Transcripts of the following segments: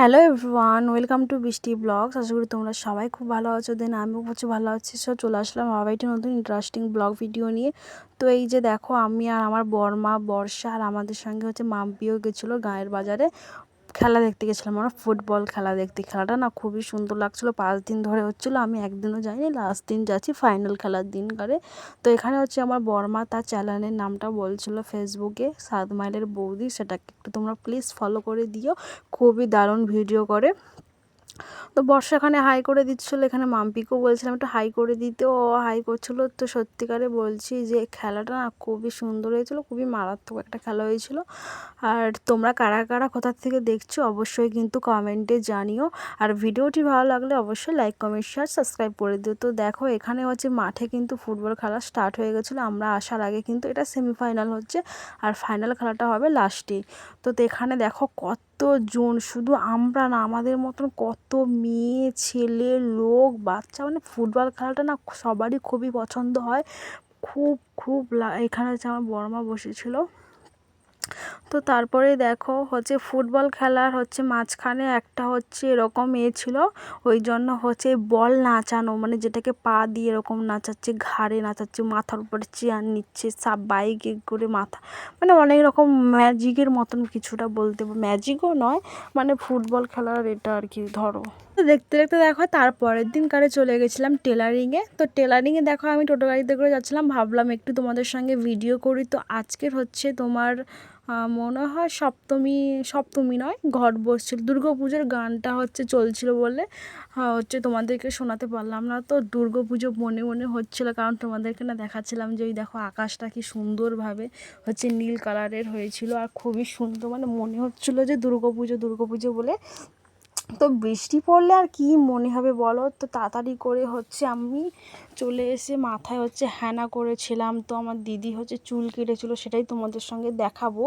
Hello everyone welcome to Brishti blogs আশা করি তোমরা সবাই খুব ভালো আছো। দেন আমিও হচ্ছে ভালো আছি। সো চলে আসলাম আবার একটি নতুন ইন্টারেস্টিং ব্লগ ভিডিও নিয়ে। তো এই যে দেখো, আমি আর আমার বর্মা, বর্ষা আর আমাদের সঙ্গে হচ্ছে মাম্পিও গেছিল গাঁয়ের বাজারে। খেলা দেখতে গেছিলাম, আমরা ফুটবল খেলা দেখতে। খেলাটা না খুবই সুন্দর লাগছিল, পাঁচ দিন ধরে হচ্ছিল, আমি একদিনও যাইনি লাস্ট দিন যাচ্ছি ফাইনাল খেলার দিন করে তো এখানে হচ্ছে আমার বর্মা তার চ্যানেলের নামটা বলছিলো ফেসবুকে সাত মাইলের বৌদি, সেটাকে একটু তোমরা প্লিজ ফলো করে দিও, খুবই দারুণ ভিডিও করে। তো বর্ষা এখানে হাই করে দিচ্ছিল, এখানে মাম্পিকেও বলছিলাম একটু হাই করে দিতে। ও হাই করছিল, তো সত্যিকারে বলছি যে খেলাটা না খুবই সুন্দর হয়েছিল, খুবই মারাত্মক একটা খেলা হয়েছিল। আর তোমরা কারা কারা কোথা থেকে দেখছ অবশ্যই কিন্তু কমেন্টে জানিও। আর ভিডিওটি ভালো লাগলে অবশ্যই লাইক কমেন্ট শেয়ার সাবস্ক্রাইব করে দিও। তো দেখো, এখানে হচ্ছে মাঠে কিন্তু ফুটবল খেলা স্টার্ট হয়ে গেছিল, আমরা আসার আগে কিন্তু এটা সেমিফাইনাল হচ্ছে, আর ফাইনাল খেলাটা হবে লাস্টে তো এখানে দেখো কত জন শুধু আমরা না, আমাদের মতন কত মেয়ে, ছেলে, লোক, বাচ্চা মানে ফুটবল খেলাটা না সবারই খুবই পছন্দ হয়। খুব খুব এখানে হচ্ছে আমার বড় মা বসেছিলো। তো তারপরে দেখো হচ্ছে ফুটবল খেলার হচ্ছে মাঝখানে একটা হচ্ছে এরকম এ ছিল। ওই জন্য হচ্ছে বল নাচানো মানে যেটাকে পা দিয়ে এরকম নাচাচ্ছে, ঘাড়ে নাচাচ্ছে, মাথার উপরে চেয়ার নিচ্ছে সাব বাইকে করে মাথা মানে অনেক রকম ম্যাজিকের মতন কিছুটা বলতে ম্যাজিকও নয় মানে ফুটবল খেলার এটা আর কি, ধরো। দেখতে দেখতে দেখো তারপরের দিন কারে চলে গেছিলাম টেলারিংয়ে তো টেলারিংয়ে দেখো আমি টোটো গাড়িতে করে যাচ্ছিলাম, ভাবলাম একটু তোমাদের সঙ্গে ভিডিও করি। তো আজকের হচ্ছে তোমার মনে হয় সপ্তমী সপ্তমী নয়, ঘট বসছিল। দুর্গা পুজোর গানটা হচ্ছে চলছিল বলে হচ্ছে তোমাদেরকে শোনাতে পারলাম না। তো দুর্গা পুজো মনে মনে হচ্ছিল, কারণ তোমাদেরকে না দেখাচ্ছিলাম যে ওই দেখো আকাশটা কি সুন্দরভাবে হচ্ছে নীল কালারের হয়েছিল। আর খুবই সুন্দর মানে মনে হচ্ছিল যে দুর্গা পুজো দুর্গা পুজো বলে তো বৃষ্টি পড়লে আর কি মনে হবে বলো? তো তাড়াতাড়ি করে হচ্ছে আমি চলে এসে মাথায় হচ্ছে হ্যানা করেছিলাম। তো আমার দিদি হচ্ছে চুল কেটেছিলো সেটাই তোমাদের সঙ্গে দেখাবো।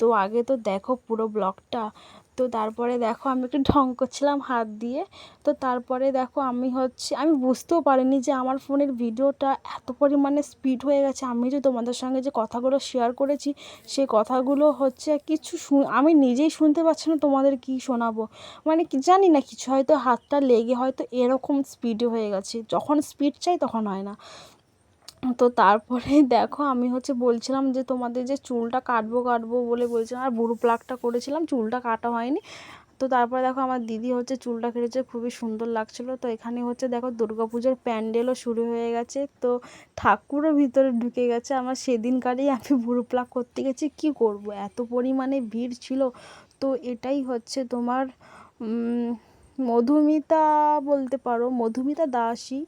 তো আগে তো দেখো পুরো ব্লগটা তো তারপরে দেখো আমি একটু ঢং করছিলাম হাত দিয়ে। তো তারপরে দেখো আমি হচ্ছে, আমি বুঝতেও পারিনি যে আমার ফোনের ভিডিওটা এত পরিমাণে স্পিড হয়ে গেছে। আমি যে তোমাদের সঙ্গে যে কথাগুলো শেয়ার করেছি, সে কথাগুলো হচ্ছে কিছু আমি নিজেই শুনতে পাচ্ছি না তোমাদের কি শোনাবো। মানে জানি না, কিছু হয়তো হাতটা লেগে হয়তো এরকম স্পিডে হয়ে গেছে। যখন স্পিড চাই তখন হয় না। তো তারপরে দেখো আমি হচ্ছে বলছিলাম যে তোমাদের যে চুলটা কাটবো কাটবো বলে বলছিলাম, আর বুড়ো প্লাকটা করেছিলাম, চুলটা কাটা হয়নি। তো তারপরে দেখো আমার দিদি হচ্ছে চুলটা কেটেছে, খুবই সুন্দর লাগছিল। তো এখানে হচ্ছে দেখো পুজোর প্যান্ডেলও শুরু হয়ে গেছে। তো ঠাকুরও ভিতরে ঢুকে গেছে। আমার সেদিনকারেই আমি বুড়ো প্লাক করতে গেছি, কি করব? এত পরিমাণে ভিড় ছিল। তো এটাই হচ্ছে তোমার মধুমিতা বলতে পারো, মধুমিতা দাসই